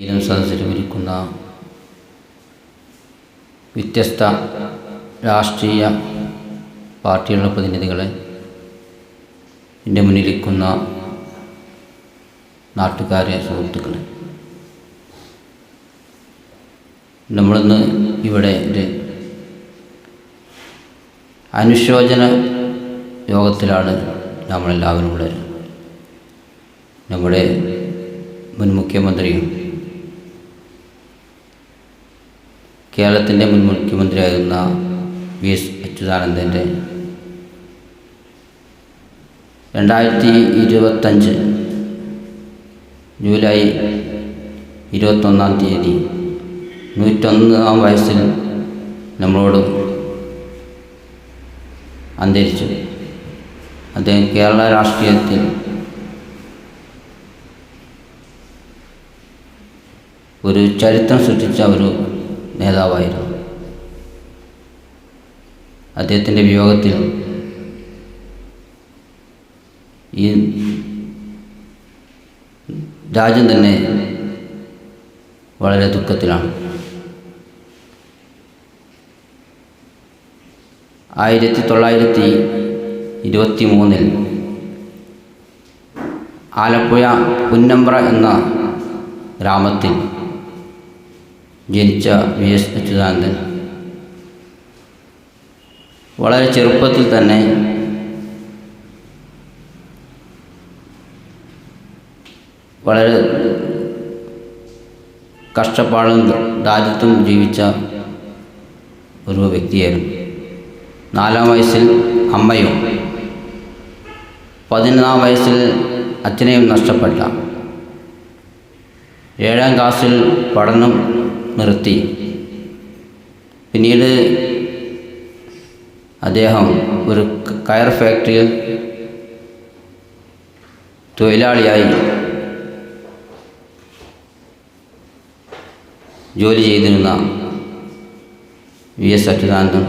യിലും സദസ്സിലും ഇരിക്കുന്ന വ്യത്യസ്ത രാഷ്ട്രീയ പാർട്ടികളുടെ പ്രതിനിധികളെ എന്റെ മുന്നിലിരിക്കുന്ന നാട്ടുകാരെ സുഹൃത്തുക്കളെ. നമ്മളിന്ന് ഇവിടെ ഒരു അനുശോചന യോഗത്തിലാണ് നമ്മളെല്ലാവരും ഉള്ളത്. നമ്മുടെ മുൻ മുഖ്യമന്ത്രിയും കേരളത്തിന്റെ മുൻ മുഖ്യമന്ത്രിയായിരുന്ന വി എസ് അച്യുതാനന്ദന്റെ രണ്ടായിരത്തി ഇരുപത്തഞ്ച് ജൂലൈ ഇരുപത്തൊന്നാം തീയതി നൂറ്റൊന്നാം വയസ്സിൽ നമ്മളോട് അന്തരിച്ചു. അദ്ദേഹം കേരള രാഷ്ട്രീയത്തിൽ ഒരു ചരിത്രം സൃഷ്ടിച്ച ഒരു നേതാവായിരുന്നു. അദ്ദേഹത്തിന്റെ വിയോഗത്തിൽ ഈ രാജ്യം തന്നെ വളരെ ദുഃഖത്തിലാണ്. ആയിരത്തി തൊള്ളായിരത്തി ഇരുപത്തി മൂന്നിൽ ആലപ്പുഴ പുന്നമ്പ്ര എന്ന ഗ്രാമത്തിൽ ജനിച്ച വി എസ് അച്യുതാനന്ദൻ. വളരെ ചെറുപ്പത്തിൽ തന്നെ വളരെ കഷ്ടപ്പാടും ദാരിദ്ര്യവും ജീവിച്ച ഒരു വ്യക്തിയായിരുന്നു. നാലാം വയസ്സിൽ അമ്മയും പതിനൊന്നാം വയസ്സിൽ അച്ഛനെയും നഷ്ടപ്പെട്ട. ഏഴാം ക്ലാസ്സിൽ പഠനം നിർത്തി. പിന്നീട് അദ്ദേഹം ഒരു കയർ ഫാക്ടറിയിൽ തൊഴിലാളിയായി ജോലി ചെയ്തിരുന്ന വി എസ് അച്യുതാനന്ദൻ.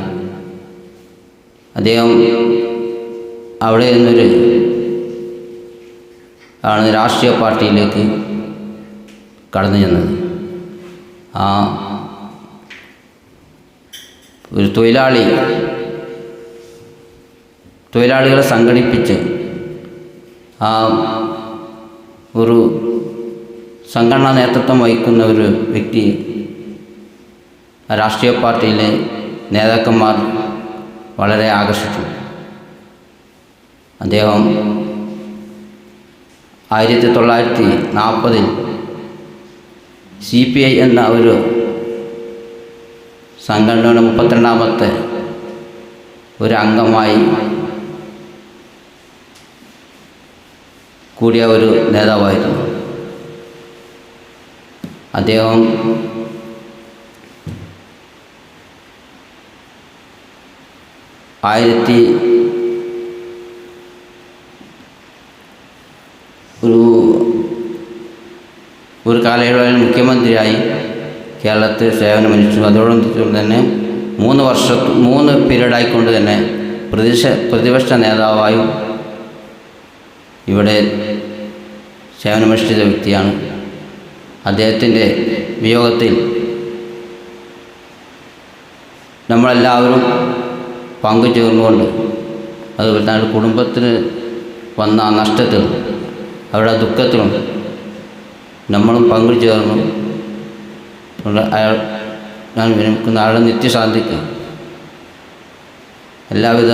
അദ്ദേഹം അവിടെ നിന്നൊരു ആണ് രാഷ്ട്രീയ പാർട്ടിയിലേക്ക് കടന്നു ചെന്നത്. ആ. ഒരു തൊഴിലാളി. തൊഴിലാളികളെ സംഘടിപ്പിച്ച് ആ ഒരു സംഘടനാ നേതൃത്വം വഹിക്കുന്ന ഒരു വ്യക്തി രാഷ്ട്രീയ പാർട്ടിയിലെ നേതാക്കന്മാർ വളരെ ആകർഷിച്ചു. അദ്ദേഹം ആയിരത്തി തൊള്ളായിരത്തി നാൽപ്പതിൽ സി പി ഐ എന്ന ഒരു സംഘടനയുടെ മുപ്പത്തിരണ്ടാമത്തെ ഒരു അംഗമായി കൂടിയ ഒരു നേതാവായിരുന്നു. അദ്ദേഹം ആയിരത്തി ഒരു ഒരു കാലയളവിൽ മുഖ്യമന്ത്രിയായി കേരളത്തിൽ സേവനമനുഷ്ഠിച്ചു. അതോടൊപ്പം തന്നെ മൂന്ന് വർഷ മൂന്ന് പീരീഡായിക്കൊണ്ട് തന്നെ പ്രതിപക്ഷ പ്രതിപക്ഷ നേതാവായും ഇവിടെ സേവനമനുഷ്ഠിച്ച വ്യക്തിയാണ്. അദ്ദേഹത്തിന്റെ വിയോഗത്തിൽ നമ്മളെല്ലാവരും പങ്കുചേർന്നുകൊണ്ട് അതുപോലെ തന്നെ കുടുംബത്തിന് വന്ന നഷ്ടത്തിലും അവരുടെ ദുഃഖത്തിലും നമ്മളും പങ്കു ചേർന്നു അയാൾ ഞാൻ വിരമിക്കുന്ന നാളെ നിത്യശാന്തിക്ക് എല്ലാവിധ